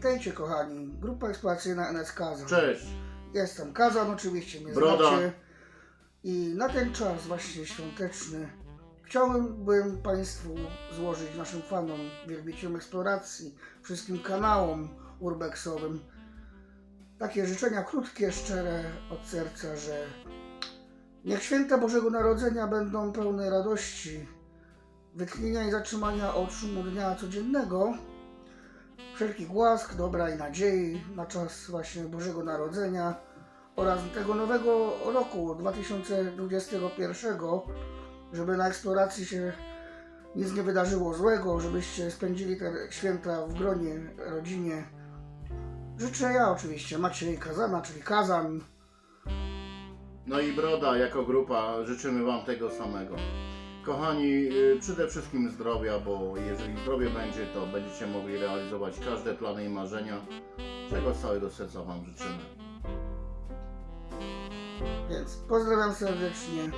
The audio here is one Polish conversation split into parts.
Witajcie kochani, grupa eksploracyjna NS Kazan. Cześć. Jestem Kazan, oczywiście mnie Broda. znacie. I na ten czas właśnie świąteczny chciałbym Państwu złożyć naszym fanom, wielbicielom eksploracji, wszystkim kanałom urbexowym takie życzenia krótkie, szczere od serca, że niech święta Bożego Narodzenia będą pełne radości, wytchnienia i zatrzymania szumu dnia codziennego, wszelkich łask, dobra i nadziei na czas właśnie Bożego Narodzenia oraz tego nowego roku 2021, żeby na eksploracji się nic nie wydarzyło złego, żebyście spędzili te święta w gronie, rodzinie. Życzę ja oczywiście Maciej Kazana, czyli Kazan. No i Broda jako grupa życzymy Wam tego samego. Kochani, y, przede wszystkim zdrowia, bo jeżeli zdrowie będzie, to będziecie mogli realizować każde plany i marzenia, czego z całego serca Wam życzymy. Więc pozdrawiam serdecznie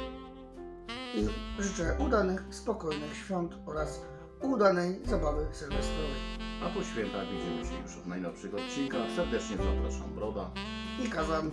i życzę udanych, spokojnych świąt oraz udanej zabawy sylwestrowej. A po świętach widzimy się już w najnowszych odcinkach. Serdecznie zapraszam Broda. I Kazan.